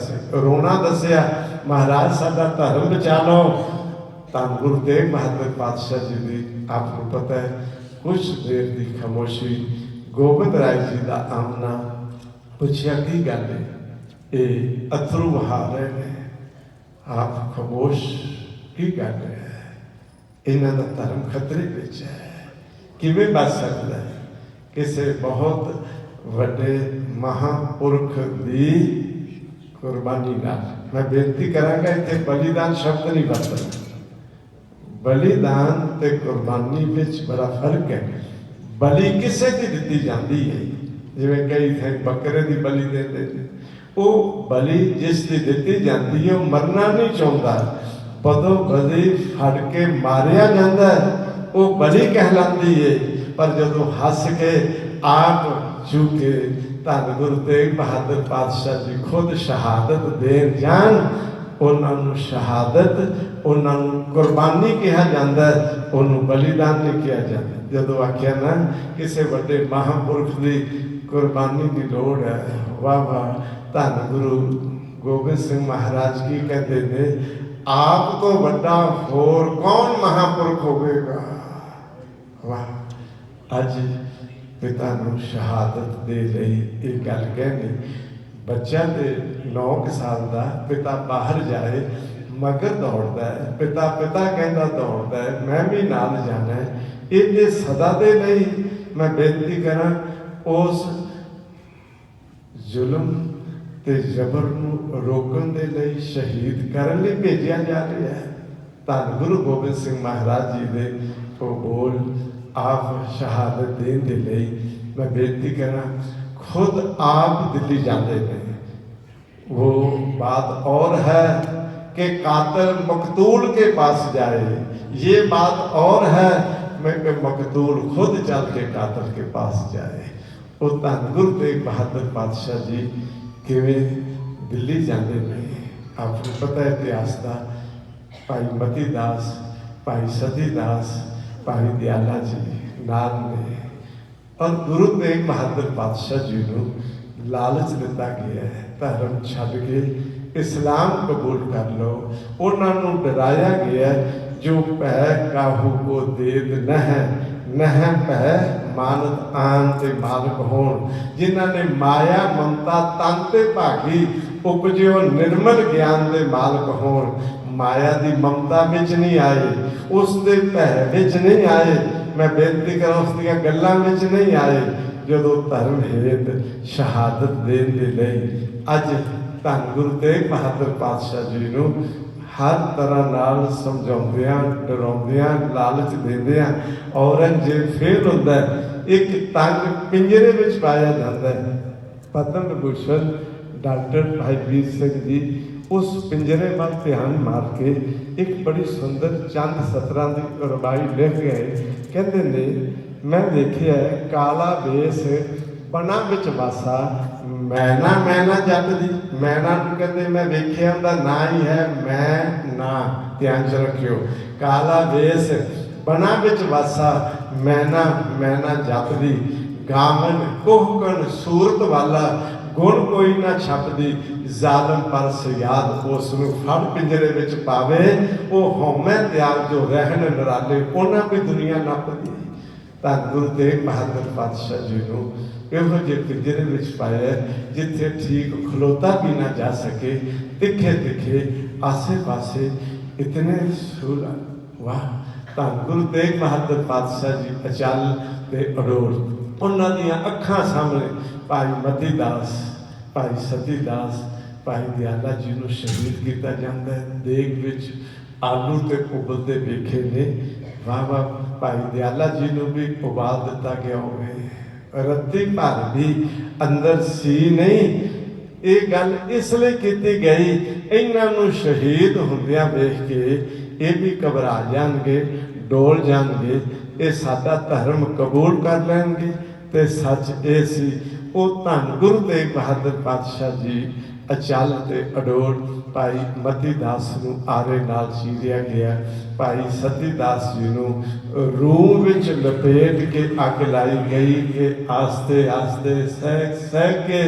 ਸੀ ਰੋਣਾ ਦੱਸਿਆ, ਮਹਾਰਾਜ, ਸਾਡਾ ਧਰਮ ਬਚਾ ਲਓ। ਤਾਂ ਗੁਰੂ ਤੇਗ ਬਹਾਦਰ ਪਾਤਸ਼ਾਹ ਜੀ ਦੀ ਆਪ ਨੂੰ ਪਤਾ ਹੈ ਕੁਝ ਦੇਰ ਦੀ ਖਾਮੋਸ਼ੀ ਗੋਬਿੰਦ ਰਾਏ ਜੀ ਦਾ ਆਮਨਾ ਪੁੱਛਿਆ, ਕੀ ਗੱਲ ਹੈ? ਇਹ ਅਥਰੂ ਵਹਾ ਰਹੇ ਨੇ। ਆਪ ਖਾਮੋਸ਼, ਕੀ ਗੱਲ ਹੈ? ਇਹਨਾਂ ਦਾ ਧਰਮ ਖਤਰੇ ਵਿੱਚ ਹੈ। ਕਿਵੇਂ ਬਚ ਸਕਦਾ ਹੈ? ਕਿਸੇ ਬਹੁਤ ਵੱਡੇ ਮਹਾਪੁਰਖ ਦੀ ਕੁਰਬਾਨੀ ਨਾਲ ਮੈਂ ਬੇਨਤੀ ਕਰਾਂਗਾ, ਇੱਥੇ ਬਲੀਦਾਨ ਸ਼ਬਦ ਨਹੀਂ ਵਰਤਣਾ ਬਲੀਦਾਨ ਤੇ ਕੁਰਬਾਨੀ ਵਿੱਚ ਬੜਾ ਫ਼ਰਕ ਹੈ। ਬਲੀ ਕਿਸੇ ਦੀ ਦਿੱਤੀ ਜਾਂਦੀ ਹੈ। ਜਿਵੇਂ ਕਈ ਥਾਂ ਬੱਕਰੇ ਦੀ ਬਲੀ ਦਿੰਦੇ ਨੇ। ਉਹ ਬਲੀ ਜਿਸ ਦੀ ਦਿੱਤੀ ਜਾਂਦੀ ਹੈ, ਉਹ ਮਰਨਾ ਨਹੀਂ ਚਾਹੁੰਦਾ। ਬਦੋ ਬਦੀ ਫੜ ਕੇ ਮਾਰਿਆ ਜਾਂਦਾ ਉਹ ਬਲੀ ਕਹਿਲਾਉਂਦੀ ਹੈ। ਪਰ ਜਦੋਂ ਹੱਸ ਕੇ ਆਪ ਝੁਕੇ ਧੰਨ ਗੁਰੂ ਤੇਗ ਬਹਾਦਰ ਪਾਤਸ਼ਾਹ ਜੀ ਖੁਦ ਸ਼ਹਾਦਤ ਦੇਣ ਜਾਣ ਉਹਨਾਂ ਨੂੰ ਸ਼ਹਾਦਤ ਉਹਨਾਂ ਨੂੰ ਕੁਰਬਾਨੀ ਕਿਹਾ ਜਾਂਦਾ ਉਹਨੂੰ ਬਲੀਦਾਨ ਨਹੀਂ ਕਿਹਾ ਜਾਂਦਾ ਜਦੋਂ ਆਖਿਆ ਨਾ ਕਿਸੇ ਵੱਡੇ ਮਹਾਪੁਰਖ ਦੀ ਕੁਰਬਾਨੀ ਦੀ ਲੋੜ ਹੈ ਵਾਹ ਵਾਹ ਧੰਨ ਗੁਰੂ ਗੋਬਿੰਦ ਸਿੰਘ ਮਹਾਰਾਜ ਕੀ ਕਹਿੰਦੇ ਨੇ ਆਪ ਤੋਂ ਵੱਡਾ ਹੋਰ ਕੌਣ ਮਹਾਪੁਰਖ ਹੋਵੇਗਾ ਵਾਹ ਅੱਜ ਪਿਤਾ ਨੂੰ ਸ਼ਹਾਦਤ ਦੇ ਲਈ ਇਹ ਗੱਲ ਕਹਿਣੀ ਬੱਚਾ ਤੇ 9 ਸਾਲ ਦਾ ਪਿਤਾ ਬਾਹਰ ਜਾਏ, ਮਗਰ ਦੌੜਦਾ ਹੈ, ਪਿਤਾ ਪਿਤਾ ਕਹਿੰਦਾ ਦੌੜਦਾ ਹੈ, ਮੈਂ ਵੀ ਨਾਲ ਜਾਣਾ ਹੈ। ਇਹ ਸਦਾ ਦੇ ਲਈ ਮੈਂ ਬੇਨਤੀ ਕਰਾਂ, ਉਸ ਜ਼ੁਲਮ ਤੇ ਜ਼ਬਰ ਨੂੰ ਰੋਕਣ ਦੇ ਲਈ ਸ਼ਹੀਦ ਕਰਨ ਲਈ ਭੇਜਿਆ ਜਾ ਰਿਹਾ ਹੈ। ਧੰਨ ਗੁਰੂ ਗੋਬਿੰਦ ਸਿੰਘ ਮਹਾਰਾਜ ਜੀ ਦੇ ਉਹ ਬੋਲ ਆਪ ਸ਼ਹਾਦਤ ਦੇਣ ਦੇ ਲਈ ਮੈਂ ਬੇਨਤੀ ਕਰਾਂ ਖੁਦ ਆਪ ਦਿੱਲੀ ਜਾਂਦੇ ਨੇ वो बात और है कि कातिल मकतूल के पास जाए ये बात और है मैं कि मकतूल खुद चल के कातिल के पास जाए ਉਹ ਧੰਨ ਗੁਰੂ ਤੇਗ ਬਹਾਦਰ ਪਾਤਸ਼ਾਹ ਜੀ ਕਿਵੇਂ ਦਿੱਲੀ ਜਾਂਦੇ ਨੇ ਆਪ ਨੂੰ ਪਤਾ ਹੈ ਇਤਿਹਾਸ ਦਾ ਭਾਈ ਮਤੀ ਦਾਸ ਭਾਈ ਸਤੀ ਦਾਸ ਭਾਈ ਦਿਆਲਾ ਜੀ ਨਾਲ ਨੇ ਔਰ ਗੁਰੂ ਤੇਗ ਬਹਾਦਰ ਪਾਤਸ਼ਾਹ ਜੀ ਨੂੰ ਲਾਲਚ ਦਿੱਤਾ ਗਿਆ ਹੈ ਧਰਮ ਛੱਡ ਕੇ ਇਸਲਾਮ ਕਬੂਲ ਕਰ ਲਓ ਉਹਨਾਂ ਨੂੰ ਡਰਾਇਆ ਗਿਆ ਜੋ ਭੈ ਕਾਹੂ ਕੋ ਦੇਦ ਨਹਿ ਨਹਿ ਭੈ ਮਾਨਤ ਆਨ ਤੇ ਮਾਲਕ ਹੋਣ ਜਿਨ੍ਹਾਂ ਨੇ ਮਾਇਆ ਮਮਤਾ ਤਨ ਤੇ ਭਾਗੀ ਉਪਜਿਓ ਨਿਰਮਲ ਗਿਆਨ ਦੇ ਮਾਲਕ ਹੋਣ ਮਾਇਆ ਦੀ ਮਮਤਾ ਵਿੱਚ ਨਹੀਂ ਆਏ, ਉਸ ਦੇ ਭੈ ਵਿੱਚ ਨਹੀਂ ਆਏ, ਮੈਂ ਬੇਨਤੀ ਕਰਾਂ ਉਸ ਦੀਆਂ ਗੱਲਾਂ ਵਿੱਚ ਨਹੀਂ ਆਏ, ਜਦੋਂ ਧਰਮ ਹੇਤ ਸ਼ਹਾਦਤ ਦੇਣ ਦੇ ਲਈ ਅੱਜ ਧੰਨ ਗੁਰੂ ਤੇਗ ਬਹਾਦਰ ਪਾਤਸ਼ਾਹ ਜੀ ਨੂੰ ਹਰ ਤਰ੍ਹਾਂ ਨਾਲ ਸਮਝਾਉਂਦਿਆਂ, ਡਰਾਉਂਦਿਆਂ, ਲਾਲਚ ਦਿੰਦਿਆਂ ਔਰੰਗਜ਼ੇਬ ਫੇਲ ਹੁੰਦਾ ਇੱਕ ਤੰਗ ਪਿੰਜਰੇ ਵਿੱਚ ਪਾਇਆ ਜਾਂਦਾ ਹੈ। ਪਦਮ ਵਿਭੂਸ਼ਣ ਡਾਕਟਰ ਭਾਈ ਵੀਰ ਸਿੰਘ ਜੀ ਉਸ ਪਿੰਜਰੇ ਵੱਲ ਧਿਆਨ ਮਾਰ ਕੇ ਇੱਕ ਬੜੀ ਸੁੰਦਰ ਚੰਦ ਸਤਰਾਂ ਦੀ ਰਬਾਈ ਲਿਖ ਗਏ ਕਹਿੰਦੇ ਨੇ ਮੈਂ ਦੇਖਿਆ ਕਾਲਾ ਬੇਸ ਬਣਾ ਵਿੱਚ ਵਾਸਾ ਮੈਨਾ ਮੈਨਾ ਜੱਟ ਦੀ ਮੈਨਾ ਨੂੰ ਕਹਿੰਦੇ ਮੈਂ ਵੇਖਿਆ ਉਹਦਾ ਨਾਂ ਹੀ ਹੈ ਮੈਂ ਨਾ ਧਿਆਨ ਚ ਰੱਖਿਓ ਕਾਲਾ ਬੇਸ ਬਣਾ ਵਿੱਚ ਵਾਸਾ ਮੈਨਾ ਮੈਨਾ ਜੱਟ ਦੀ ਗਾਮਨ ਕੋਹਕਨ ਸੂਰਤ ਵਾਲਾ ਗੁਣ ਕੋਈ ਨਾ ਛਪਦੀ ਜ਼ਾਲਮ ਪਰ ਸਿਆਦ ਉਸ ਨੂੰ ਫੜ ਪਿੰਜਰੇ ਵਿੱਚ ਪਾਵੇ, ਉਹ ਹਉਮੈ ਤਿਆਗ ਜੋ ਰਹਿਣ ਨਰਾਲੇ, ਉਹਨਾਂ ਵੀ ਦੁਨੀਆ ਨੱਪਦੀ ਤਾਂ ਗੁਰੂ ਤੇਗ ਬਹਾਦਰ ਪਾਤਸ਼ਾਹ ਜੀ ਨੂੰ ਇਹੋ ਜਿਹੇ ਪਿੰਜਰੇ ਵਿੱਚ ਪਾਇਆ ਜਿੱਥੇ ਠੀਕ ਖਲੋਤਾ ਵੀ ਨਾ ਜਾ ਸਕੇ, ਤਿੱਖੇ ਤਿੱਖੇ ਆਸੇ-ਪਾਸੇ ਇਤਨੇ ਸੂਲ ਵਾਹ, ਤਾਂ ਗੁਰੂ ਤੇਗ ਬਹਾਦਰ ਪਾਤਸ਼ਾਹ ਜੀ ਅਚਲ ਤੇ ਅਡੋਲ, ਉਹਨਾਂ ਦੀਆਂ ਅੱਖਾਂ ਸਾਹਮਣੇ ਭਾਈ ਮਤੀ ਦਾਸ, ਭਾਈ ਸਤੀ ਦਾਸ ਭਾਈ ਦਿਆਲਾ ਜੀ ਨੂੰ ਸ਼ਹੀਦ ਕੀਤਾ ਜਾਂਦਾ ਹੈ। ਦੇਗ ਵਿੱਚ ਆਲੂ ਤੇ ਉਬਲਦੇ ਵੇਖੇ ਨੇ। ਵਾਹ ਵਾਹ, ਭਾਈ ਦਿਆਲਾ ਜੀ ਨੂੰ ਵੀ ਉਬਾਲ ਦਿੱਤਾ ਗਿਆ ਹੋਵੇ। ਰੱਤੀ ਭਰ ਵੀ ਅੰਦਰ ਸੀ ਨਹੀਂ। ਇਹ ਗੱਲ ਇਸ ਲਈ ਕੀਤੀ ਗਈ, ਇਹਨਾਂ ਨੂੰ ਸ਼ਹੀਦ ਹੁੰਦਿਆਂ ਵੇਖ ਕੇ ਇਹ ਵੀ ਘਬਰਾ ਜਾਣਗੇ, ਡੋਲ ਜਾਣਗੇ। ਇਹ ਸਾਡਾ ਧਰਮ ਕਬੂਲ ਕਰ ਲੈਣਗੇ। ਤੇ ਸੱਚ ਇਹ ਸੀ, ਉਹ ਧੰਨ ਗੁਰੂ ਤੇਗ ਬਹਾਦਰ ਪਾਤਸ਼ਾਹ ਜੀ ਅਚਲ ਤੇ ਅਡੋਲ ਭਾਈ ਮਤੀ ਦਾਸ ਨੂੰ ਆਰੇ ਨਾਲ ਚੀਰਿਆ ਗਿਆ। ਭਾਈ ਸਤੀ ਦਾਸ ਜੀ ਨੂੰ ਰੂਹ ਵਿੱਚ ਲਪੇਟ ਕੇ ਅੱਗ ਲਾਈ ਗਈ ਕਿ ਆਸਤੇ ਆਸਤੇ ਸਹਿ ਸਹਿ ਕੇ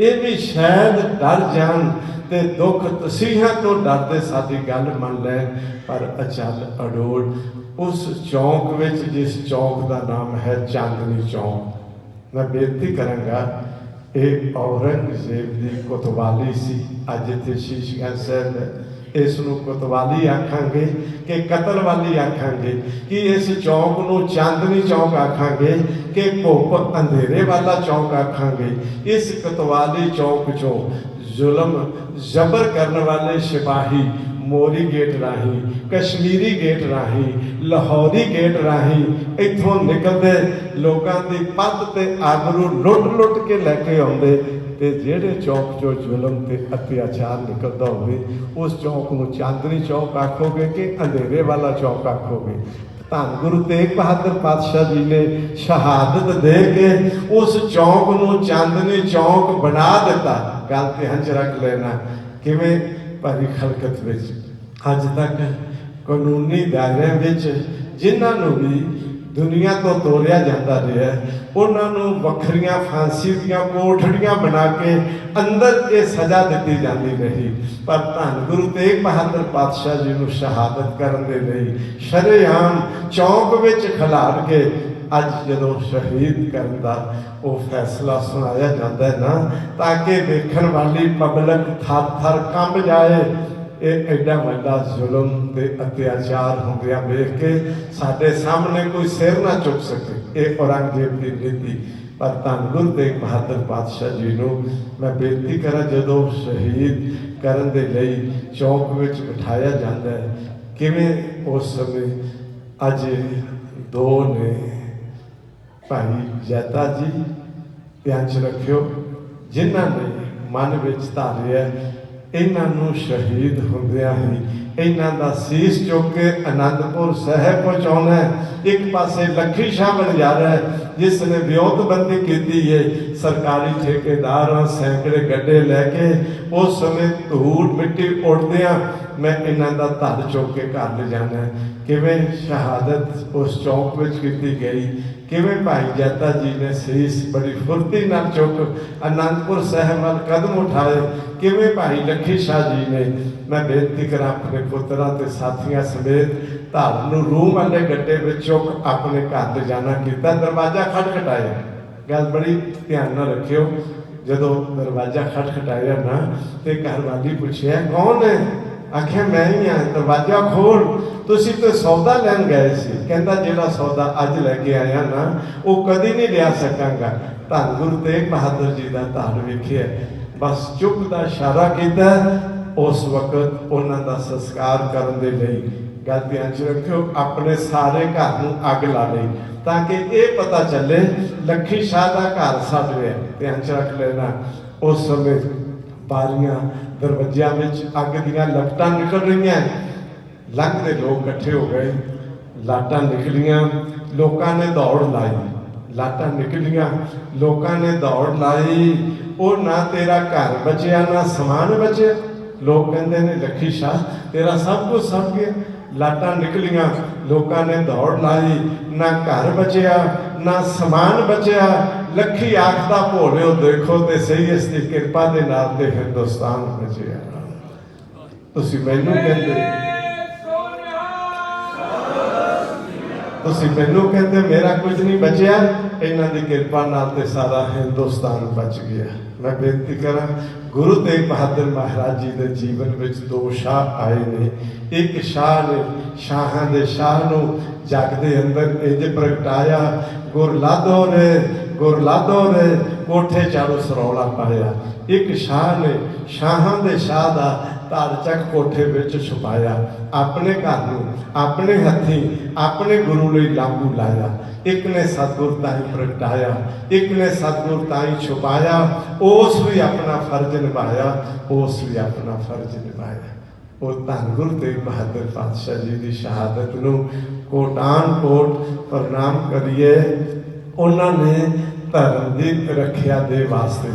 ਇਹ ਵੀ ਸ਼ਾਇਦ ਡਰ ਜਾਣ ਤੇ ਦੁੱਖ ਤਸੀਹਾਂ ਤੋਂ ਡਰਦੇ ਸਾਡੀ ਗੱਲ ਮੰਨ ਲੈਣ, ਪਰ ਅਚਲ ਅਡੋਲ ਉਸ ਚੌਂਕ ਵਿੱਚ ਜਿਸ ਚੌਂਕ ਦਾ ਨਾਮ ਹੈ ਚਾਂਦਨੀ ਚੌਂਕ। ਮੈਂ ਬੇਨਤੀ ਕਰਾਂਗਾ ਔਰੰਗਜ਼ੇਬ ਦੀ ਕੋਤਵਾਲੀ ਸੀ ਅੱਜ ਇੱਥੇ ਸ਼ੀਸ਼ ਸਾਹਿਬ ਇਸ ਨੂੰ ਕੋਤਵਾਲੀ ਆਖਾਂਗੇ ਕਿ ਕਤਲ ਵਾਲੀ ਆਖਾਂਗੇ ਕਿ ਇਸ ਚੌਂਕ ਨੂੰ ਚਾਂਦਨੀ ਚੌਂਕ ਆਖਾਂਗੇ ਕਿ ਘੁੱਪ ਅੰਧੇਰੇ ਵਾਲਾ ਚੌਂਕ ਆਖਾਂਗੇ ਇਸ ਕੋਤਵਾਲੀ ਚੌਂਕ ਚੋਂ ਜ਼ੁਲਮ ਜ਼ਬਰ ਕਰਨ ਵਾਲੇ ਸਿਪਾਹੀ ਮੋਰੀ ਗੇਟ ਰਾਹੀਂ, ਕਸ਼ਮੀਰੀ ਗੇਟ ਰਾਹੀਂ, ਲਾਹੌਰੀ ਗੇਟ ਰਾਹੀਂ ਇੱਥੋਂ ਨਿਕਲਦੇ ਲੋਕਾਂ ਦੀ ਪੱਤ ਤੇ ਆਬਰੂ ਲੁੱਟ-ਲੁੱਟ ਕੇ ਲੈ ਕੇ ਆਉਂਦੇ ਤੇ ਜਿਹੜੇ ਚੌਕ ਚੋਂ ਜ਼ੁਲਮ ਤੇ ਅਤਿਆਚਾਰ ਨਿਕਲਦਾ ਹੋਵੇ, ਉਸ ਚੌਕ ਨੂੰ ਚਾਂਦਨੀ ਚੌਕ ਆਖੋਗੇ ਕਿ ਅੰਧੇਰੇ ਵਾਲਾ ਚੌਕ ਆਖੋਗੇ? ਧੰਨ ਗੁਰੂ ਤੇਗ ਬਹਾਦਰ ਪਾਤਸ਼ਾਹ ਜੀ ਨੇ ਸ਼ਹਾਦਤ ਦੇ ਕੇ ਉਸ ਚੌਕ ਨੂੰ ਚਾਂਦਨੀ ਚੌਕ ਬਣਾ ਦਿੱਤਾ। ਗੱਲ ਤੇ ਹੰਝ ਰੱਖ ਲੈਣਾ। ਕਿਵੇਂ ਭਾਰੀ ਖਲਕਤ ਵਿੱਚ। ਅੱਜ ਤੱਕ ਕਾਨੂੰਨੀ ਦਾਇਰਿਆਂ ਵਿੱਚ ਜਿਨ੍ਹਾਂ ਨੂੰ ਵੀ ਦੁਨੀਆ ਤੋਂ ਤੋੜਿਆ ਜਾਂਦਾ ਰਿਹਾ, ਉਹਨਾਂ ਨੂੰ ਵੱਖਰੀਆਂ ਫਾਂਸੀ ਦੀਆਂ ਕੋਠੜੀਆਂ ਬਣਾ ਕੇ ਅੰਦਰ ਇਹ ਸਜ਼ਾ ਦਿੱਤੀ ਜਾਂਦੀ ਰਹੀ। ਪਰ ਧੰਨ ਗੁਰੂ ਤੇਗ ਬਹਾਦਰ ਪਾਤਸ਼ਾਹ ਜੀ ਨੂੰ ਸ਼ਹਾਦਤ ਕਰਨ ਦੇ ਲਈ ਸ਼ਰੇਆਮ ਚੌਂਕ ਵਿੱਚ ਖਿਲਾਰ ਕੇ ਅੱਜ ਜਦੋਂ ਸ਼ਹੀਦ ਕਰਨ ਦਾ ਉਹ ਫੈਸਲਾ ਸੁਣਾਇਆ ਜਾਂਦਾ ਹੈ ਨਾ, ਤਾਂ ਕਿ ਵੇਖਣ ਵਾਲੀ ਪਬਲਿਕ ਥਰ ਥਰ ਕੰਬ ਜਾਏ। ਇਹ ਐਡਾ ਵੱਡਾ ਜ਼ੁਲਮ ਤੇ ਅਤਿਆਚਾਰ ਹੁੰਦਿਆਂ ਵੇਖ ਕੇ ਸਾਡੇ ਸਾਹਮਣੇ ਕੋਈ ਸਿਰ ਨਾ ਚੁੱਕ ਸਕੇ। ਇਹ ਔਰੰਗਜ਼ੇਬ ਦੀ ਨੀਤੀ ਪਰ ਧੰਨ ਗੁਰੂ ਤੇਗ ਬਹਾਦਰ ਪਾਤਸ਼ਾਹ ਜੀ ਨੂੰ ਮੈਂ ਬੇਨਤੀ ਕਰਾਂ, ਜਦੋਂ ਸ਼ਹੀਦ ਕਰਨ ਦੇ ਲਈ ਚੌਕ ਵਿੱਚ ਬਿਠਾਇਆ ਜਾਂਦਾ ਹੈ, ਕਿਵੇਂ ਉਸ ਸਮੇਂ ਅੱਜ ਦੋ ਨੇ ਭਾਈ ਜੈਤਾ ਜੀ, ਧਿਆਨ ਚ ਰੱਖਿਓ, ਜਿਨ੍ਹਾਂ ਨੇ ਮਨ ਵਿੱਚ ਧਾਰਿਆ, ਇਹਨਾਂ ਨੂੰ ਸ਼ਹੀਦ ਹੁੰਦਿਆਂ ਹੀ ਇਹਨਾਂ ਦਾ ਸੀਸ ਚੁੱਕ ਕੇ ਅਨੰਦਪੁਰ ਸਾਹਿਬ ਪਹੁੰਚਾਉਣਾ ਇੱਕ ਪਾਸੇ ਲੱਖੀ ਸ਼ਾਹ ਬਲਿਆਰਾ ਹੈ, ਜਿਸ ਨੇ ਵਿਉਂਤਬੰਦੀ ਕੀਤੀ ਹੈ ਸਰਕਾਰੀ ਠੇਕੇਦਾਰਾਂ ਸੈਂਕੜੇ ਗੱਡੇ ਲੈ ਕੇ ਉਸ ਸਮੇਂ ਧੂੜ ਮਿੱਟੀ ਉੱਡਦਿਆਂ ਮੈਂ ਇਹਨਾਂ ਦਾ ਧੜ ਚੁੱਕ ਕੇ ਘਰ ਲੈ ਜਾਣਾ ਕਿਵੇਂ ਸ਼ਹਾਦਤ ਉਸ ਚੌਕ ਵਿੱਚ ਕੀਤੀ ਗਈ? ਕਿਵੇਂ ਭਾਈ ਜੱਤਾ ਜੀ ਨੇ ਸੀਸ ਬੜੀ ਫੁਰਤੀ ਨਾਲ ਚੁੱਕ ਅਨੰਦਪੁਰ ਸਾਹਿਬ ਵੱਲ ਕਦਮ ਉਠਾਏ, ਕਿਵੇਂ ਭਾਈ ਲੱਖੀ ਸ਼ਾਹ ਜੀ ਨੇ? ਮੈਂ ਬੇਨਤੀ ਕਰਾਂ ਆਪਣੇ ਪੁੱਤਰਾਂ ਤੇ ਸਾਥੀਆਂ ਸਮੇਤ ਧੜ ਨੂੰ ਰੂਹ ਵਾਲੇ ਗੱਡੇ ਵਿੱਚ ਚੁੱਕ ਆਪਣੇ ਘਰ 'ਤੇ ਜਾਣਾ ਕੀਤਾ, ਦਰਵਾਜ਼ਾ ਖਟਖਟਾਇਆ। ਗੱਲ ਬੜੀ ਧਿਆਨ ਨਾਲ ਰੱਖਿਓ, ਜਦੋਂ ਦਰਵਾਜ਼ਾ ਖਟਖਟਾਇਆ ਨਾ ਤੇ ਘਰ ਵਾਲੀ ਪੁੱਛਿਆ, ਕੌਣ ਹੈ? ਆਖਿਆ, ਮੈਂ ਹੀ ਆ, ਦਰਵਾਜ਼ਾ ਖੋਲ। ਤੁਸੀਂ ਤੇ ਸੌਦਾ ਲੈਣ ਗਏ ਸੀ? ਕਹਿੰਦਾ, ਜਿਹੜਾ ਸੌਦਾ ਅੱਜ ਲੈ ਕੇ ਆਇਆ ਨਾ, ਉਹ ਕਦੀ ਨਹੀਂ ਲਿਆ ਸਕਾਂਗਾ। ਧੰਨ ਗੁਰੂ ਤੇਗ ਬਹਾਦਰ ਜੀ ਦਾ ਧਾਰ ਵੇਖਿਆ। ਬਸ ਚੁੱਪ ਦਾ ਇਸ਼ਾਰਾ ਕੀਤਾ। ਉਸ ਵਕਤ ਉਹਨਾਂ ਦਾ ਸੰਸਕਾਰ ਕਰਨ ਦੇ ਲਈ ਗੱਲ ਧਿਆਨ ਚ ਰੱਖਿਓ, ਆਪਣੇ ਸਾਰੇ ਘਰ ਨੂੰ ਅੱਗ ਲਾ ਲਈ ਤਾਂ ਕਿ ਇਹ ਪਤਾ ਚੱਲੇ, ਲੱਖੀ ਸ਼ਾਹ ਦਾ ਘਰ ਸੜ ਰਿਹਾ ਧਿਆਨ ਚ ਰੱਖ ਲੈਣਾ। ਉਸ ਸਮੇਂ ਬਾਰੀਆਂ ਦਰਵਾਜ਼ਿਆਂ ਵਿੱਚ ਅੱਗ ਦੀਆਂ ਲਪਟਾਂ ਨਿਕਲ ਰਹੀਆਂ। ਲੰਘਦੇ ਲੋਕ ਇਕੱਠੇ ਹੋ ਗਏ। ਲਾਟਾਂ ਨਿਕਲੀਆਂ। ਲੋਕਾਂ ਨੇ ਦੌੜ ਲਾਈ। ਲਾਟਾਂ ਨਿਕਲੀਆਂ। ਲੋਕਾਂ ਨੇ ਦੌੜ ਲਾਈ। ਉਹ ਨਾ ਤੇਰਾ ਘਰ ਬਚਿਆ, ਨਾ ਸਮਾਨ ਬਚਿਆ। ਲੋਕ ਕਹਿੰਦੇ ਨੇ, ਲੱਖੀ ਸ਼ਾਹ, ਤੇਰਾ ਸਭ ਕੁਝ ਸੜ ਗਿਆ। ਲਾਟਾਂ ਨਿਕਲੀਆਂ। ਲੋਕਾਂ ਨੇ ਦੌੜ ਲਾਈ। ਨਾ ਘਰ ਬਚਿਆ, ਨਾ ਸਮਾਨ ਬਚਿਆ। ਲੱਖੀ ਆਖਦਾ ਭੋਲਿਓ ਦੇਖੋ ਤੇ ਸਹੀ ਇਸ ਦੀ ਕਿਰਪਾ ਦੇ ਨਾਲ ਤੇ ਹਿੰਦੁਸਤਾਨ ਬਚਿਆ ਤੁਸੀਂ ਮੈਨੂੰ ਕਹਿੰਦੇ ਤੁਸੀਂ ਮੈਨੂੰ ਕਹਿੰਦੇ ਮੇਰਾ ਕੁਝ ਨਹੀਂ ਬਚਿਆ, ਇਹਨਾਂ ਦੀ ਕਿਰਪਾ ਨਾਲ ਤੇ ਸਾਰਾ ਹਿੰਦੁਸਤਾਨ ਬਚ ਗਿਆ। ਮੈਂ ਬੇਨਤੀ ਕਰਾਂ, ਗੁਰੂ ਤੇਗ ਬਹਾਦਰ ਮਹਾਰਾਜ ਜੀ ਦੇ ਜੀਵਨ ਵਿੱਚ ਦੋ ਸ਼ਾਹ ਆਏ ਨੇ। ਇੱਕ ਸ਼ਾਹ ਨੇ ਸ਼ਾਹਾਂ ਦੇ ਸ਼ਾਹ ਨੂੰ ਜਗ ਦੇ ਅੰਦਰ ਇਹਦੇ ਪ੍ਰਗਟਾਇਆ, ਗੁਰ ਲਾਦੋ ਨੇ ਗੁਰ ਲਾਦੋ ਨੇ ਕੋਠੇ ਚਾਰੋਂ ਸਰੌਲਾ ਪਾਇਆ। ਇੱਕ ਸ਼ਾਹ ਨੇ ਸ਼ਾਹਾਂ ਦੇ ਸ਼ਾਹ ਦਾ ਧੜ ਚੱਕ ਕੋਠੇ ਵਿੱਚ ਛੁਪਾਇਆ। ਆਪਣੇ ਘਰ ਨੂੰ, ਆਪਣੇ ਹੱਥੀਂ, ਆਪਣੇ ਗੁਰੂ ਲਈ ਲਾਗੂ ਲਾਇਆ। ਇੱਕ ਨੇ ਸਤਿਗੁਰ ਤਾਈ ਪ੍ਰਗਟਾਇਆ, ਇੱਕ ਨੇ ਸਤਿਗੁਰ ਤਾਈ ਛੁਪਾਇਆ। ਉਸ ਵੀ ਆਪਣਾ ਫਰਜ਼ ਨਿਭਾਇਆ, ਉਸ ਵੀ ਆਪਣਾ ਫਰਜ਼ ਨਿਭਾਇਆ। ਉਹ ਧੰਨ ਗੁਰੂ ਤੇਗ ਬਹਾਦਰ ਪਾਤਸ਼ਾਹ ਜੀ ਦੀ ਸ਼ਹਾਦਤ ਨੂੰ ਕੋਟਾਨ ਕੋਟ ਪ੍ਰਣਾਮ ਕਰੀਏ। ਉਹਨਾਂ ਨੇ ਧਰਮ ਦੀ ਰੱਖਿਆ ਦੇ ਵਾਸਤੇ,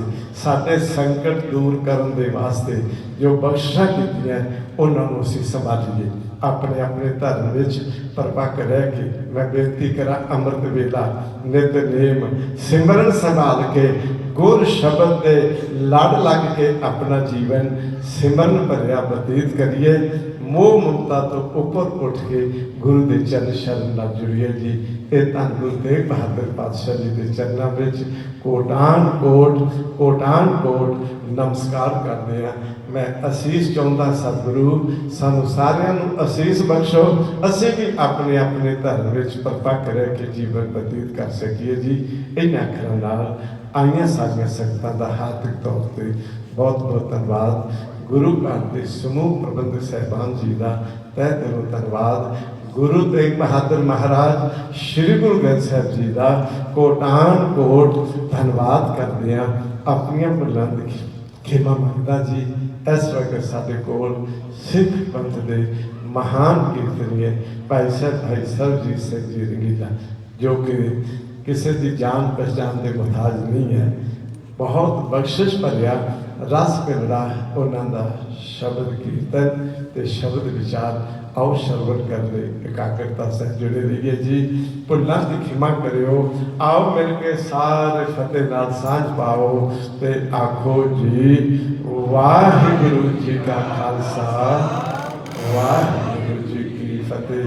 ਸਾਡੇ ਸੰਕਟ ਦੂਰ ਕਰਨ ਦੇ ਵਾਸਤੇ ਜੋ ਬਖਸ਼ਿਸ਼ਾਂ ਕੀਤੀਆਂ, ਉਹਨਾਂ ਨੂੰ ਅਸੀਂ ਸੰਭਾਲੀਏ। ਆਪਣੇ ਆਪਣੇ ਧਰਮ ਵਿੱਚ ਪਰਪੱਕ ਰਹਿ ਕੇ ਮੈਂ ਬੇਨਤੀ ਕਰਾਂ, ਅੰਮ੍ਰਿਤ ਵੇਲਾ, ਨਿਤ ਨੇਮ ਸਿਮਰਨ ਸੰਭਾਲ ਕੇ ਗੁਰ ਸ਼ਬਦ ਦੇ ਲੜ ਲੱਗ ਕੇ ਆਪਣਾ ਜੀਵਨ ਸਿਮਰਨ ਭਰਿਆ ਬਤੀਤ ਕਰੀਏ, ਮੋਹ ਮਮਤਾ ਤੋਂ ਉੱਪਰ ਉੱਠ ਕੇ ਗੁਰੂ ਦੇ ਚਰਨ ਸ਼ਰਨ ਨਾਲ ਜੁੜੀਏ ਜੀ। ਇਹ ਤਾਂ ਗੁਰੂ ਤੇਗ ਬਹਾਦਰ ਪਾਤਸ਼ਾਹ ਜੀ ਦੇ ਚਰਨਾਂ ਵਿੱਚ ਕੋਟਾਨ ਕੋਟ ਕੋਟਾਨ ਕੋਟ ਨਮਸਕਾਰ ਕਰਦੇ ਆ ਮੈਂ ਅਸੀਸ ਚਾਹੁੰਦਾ ਸਤਿਗੁਰੂ, ਸਾਨੂੰ ਸਾਰਿਆਂ ਨੂੰ ਅਸੀਸ ਬਖਸ਼ੋ। ਅਸੀਂ ਵੀ ਆਪਣੇ ਆਪਣੇ ਧਰਮ ਵਿੱਚ ਪਰਪੱਕ ਰਹਿ ਕੇ ਜੀਵਨ ਬਤੀਤ ਕਰ ਸਕੀਏ ਜੀ। ਇਹਨਾਂ ਅੱਖਰਾਂ ਨਾਲ ਆਈਆਂ ਸਾਰੀਆਂ ਸੰਗਤਾਂ ਦਾ ਹਾਰਦਿਕ ਤੌਰ ਤੇ ਬਹੁਤ ਬਹੁਤ ਧੰਨਵਾਦ। ਗੁਰੂ ਘਰ ਦੇ ਸਮੂਹ ਪ੍ਰਬੰਧਕ ਸਹਿਬਾਨ ਜੀ ਦਾ ਤਹਿ ਦਿਲੋਂ ਧੰਨਵਾਦ। ਗੁਰੂ ਤੇਗ ਬਹਾਦਰ ਮਹਾਰਾਜ, ਸ੍ਰੀ ਗੁਰੂ ਗ੍ਰੰਥ ਸਾਹਿਬ ਜੀ ਦਾ ਕੋਟਾਨ ਕੋਟ ਧੰਨਵਾਦ ਕਰਦੇ ਆ ਆਪਣੀਆਂ ਭੁੱਲਾਂ ਦੀ ਖੇਮਾ ਮੰਗਦਾ ਜੀ, ਇਸ ਵਕਤ ਸਾਡੇ ਕੋਲ ਸਿੱਖ ਪੰਥ ਦੇ ਮਹਾਨ ਕੀਰਤਨੀਏ ਭਾਈ ਸਾਹਿਬ ਭਾਈ ਸਰਜੀਤ ਸਿੰਘ ਜੀ ਰੰਗੀਲਾ, ਜੋ ਕਿ ਕਿਸੇ ਦੀ ਜਾਣ ਪਛਾਣ ਦੇ ਮੁਹਤਾਜ ਨਹੀਂ ਹੈ। ਬਹੁਤ ਬਖਸ਼ਿਸ਼ ਭਰਿਆ ਰਸ ਭਿੰਦਾ ਉਹਨਾਂ ਦਾ ਸ਼ਬਦ ਕੀਰਤਨ ਤੇ ਸ਼ਬਦ ਵਿਚਾਰ। ਆਓ ਸ਼ਰਵਤ ਕਰਦੇ ਇਕਾਗਰਤਾ ਸਹਿ ਜੁੜੇ ਰਹੀਏ ਜੀ। ਭੁੱਲਾਂ ਦੀ ਖਿਮਾ ਕਰਿਓ। ਆਓ ਮਿਲ ਕੇ ਸਾਰੇ ਫਤਿਹ ਨਾਲ ਸਾਂਝ ਪਾਓ ਤੇ ਆਖੋ ਜੀ, ਵਾਹਿਗੁਰੂ ਜੀ ਕਾ ਖਾਲਸਾ, ਵਾਹਿਗੁਰੂ ਜੀ ਕੀ ਫਤਿਹ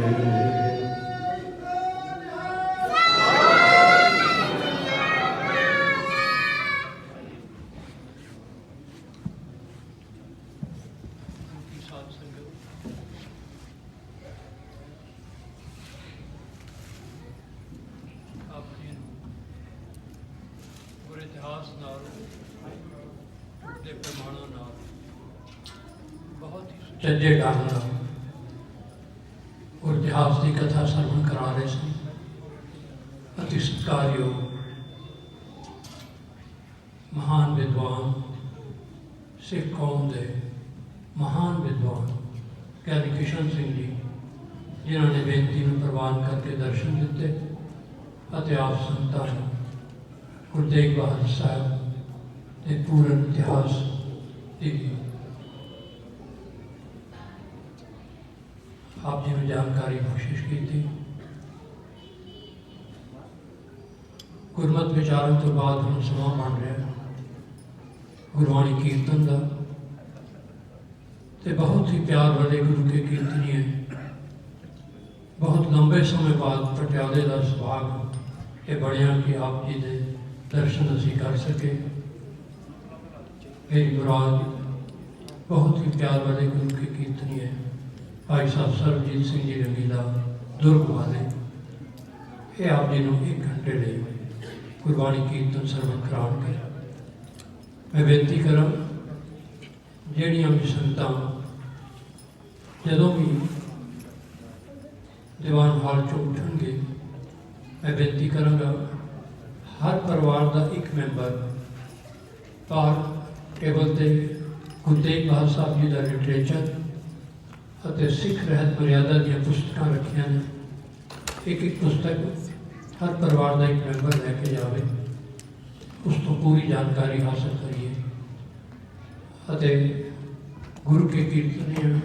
ਸਾਧ ਸੰਗਤ ਆਪ ਜੀ ਨੂੰ ਗੁਰ ਇਤਿਹਾਸ ਨਾਲ ਦੇ ਪ੍ਰਮਾਣਾਂ ਨਾਲ ਚੱਜੇ ਹੀ ਸੁਚੱਜੇ ਢੰਗ ਨਾਲ ਗੁਰ ਇਤਿਹਾਸ ਦੀ ਕਥਾ ਸਰਵਣ ਕਰਾ ਰਹੇ ਸੀ। ਅਤੀ ਸਤਿਕਾਰਯੋਗ ਮਹਾਨ ਵਿਦਵਾਨ, ਸਿੱਖ ਕੌਮ ਦੇ ਮਹਾਨ ਵਿਦਵਾਨ ਗਿਆਨੀ ਕਿਸ਼ਨ ਸਿੰਘ ਜੀ, ਜਿਨ੍ਹਾਂ ਨੇ ਬੇਨਤੀ ਨੂੰ ਪ੍ਰਵਾਨ ਕਰਕੇ ਦਰਸ਼ਨ ਦਿੱਤੇ ਅਤੇ ਆਪ ਸੰਤਾਂ ਨੂੰ ਗੁਰੂ ਤੇਗ ਬਹਾਦਰ ਸਾਹਿਬ ਦੇ ਪੂਰਨ ਇਤਿਹਾਸ ਦੀ ਆਪ ਜੀ ਨੂੰ ਜਾਣਕਾਰੀ ਕੋਸ਼ਿਸ਼ ਕੀਤੀ। ਗੁਰਮਤ ਵਿਚਾਰਨ ਤੋਂ ਬਾਅਦ ਹੁਣ ਸਮਾਂ ਬਣ ਰਿਹਾ ਗੁਰਬਾਣੀ ਕੀਰਤਨ ਦਾ। ਤੇ ਬਹੁਤ ਹੀ ਪਿਆਰ ਵਾਲੇ ਗੁਰੂ ਕੇ ਹੈ। ਬਹੁਤ ਲੰਬੇ ਸਮੇਂ ਬਾਅਦ ਪਟਿਆਲੇ ਦਾ ਸੁਭਾਗ ਇਹ ਬਣਿਆ ਕਿ ਆਪ ਜੀ ਦੇ ਦਰਸ਼ਨ ਅਸੀਂ ਕਰ ਸਕੇ। ਮੇਰੀ ਮੁਰਾਦ ਬਹੁਤ ਹੀ ਪਿਆਰ ਵਾਲੇ ਗੁਰੂ ਕੇ ਹੈ। ਭਾਈ ਸਾਹਿਬ ਸਰਬਜੀਤ ਸਿੰਘ ਜੀ ਰੰਗੀਲਾ ਦੁਰਗ ਵਾਲੇ। ਇਹ ਆਪ ਜੀ ਨੂੰ ਇੱਕ ਘੰਟੇ ਲਈ ਗੁਰਬਾਣੀ ਕੀਰਤਨ ਸਰਵਣ ਕਰਾਉਣਗੇ ਮੈਂ ਬੇਨਤੀ ਕਰਾਂ, ਜਿਹੜੀਆਂ ਵੀ ਸੰਗਤਾਂ ਜਦੋਂ ਵੀ ਦੀਵਾਨ ਹਾਲ ਚੋਂ ਉੱਠਣਗੇ, ਮੈਂ ਬੇਨਤੀ ਕਰਾਂਗਾ, ਹਰ ਪਰਿਵਾਰ ਦਾ ਇੱਕ ਮੈਂਬਰ ਬਾਹਰ ਟੇਬਲ ਤੇ ਗੁਰੂ ਤੇਗ ਬਹਾਦਰ ਸਾਹਿਬ ਜੀ ਦਾ ਲਿਟਰੇਚਰ ਅਤੇ ਸਿੱਖ ਰਹਿਤ ਮਰਿਆਦਾ ਦੀਆਂ ਪੁਸਤਕਾਂ ਰੱਖੀਆਂ ਨੇ। ਇੱਕ ਇੱਕ ਪੁਸਤਕ ਹਰ ਪਰਿਵਾਰ ਦਾ ਇੱਕ ਮੈਂਬਰ ਲੈ ਕੇ ਜਾਵੇ। ਉਸ ਤੋਂ ਪੂਰੀ ਜਾਣਕਾਰੀ ਹਾਸਲ ਕਰੀਏ। ਅਤੇ ਗੁਰੂ ਕੇ ਕੀਰਤਨੀਆਂ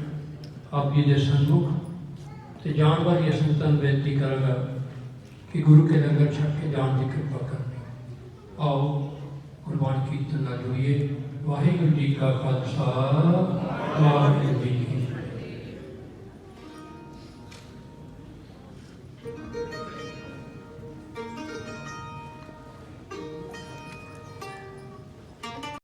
ਆਪ ਜੀ ਦੇ ਸੰਮੁਖ ਤੇ ਜਾਣ ਵਾਲੀ ਸੰਤਾਂ ਨੂੰ ਬੇਨਤੀ ਕਰਾਂਗਾ ਕਿ ਗੁਰੂ ਕੇ ਲੰਗਰ ਛਕ ਕੇ ਜਾਣ ਦੀ ਕਿਰਪਾ ਕਰਨੀ। ਆਓ ਗੁਰਬਾਣੀ ਕੀਰਤਨ ਨਾਲ ਜੁੜੀਏ। ਵਾਹਿਗੁਰੂ ਜੀ ਕਾ ਖਾਲਸਾ, ਵਾਹਿਗੁਰੂ ਜੀ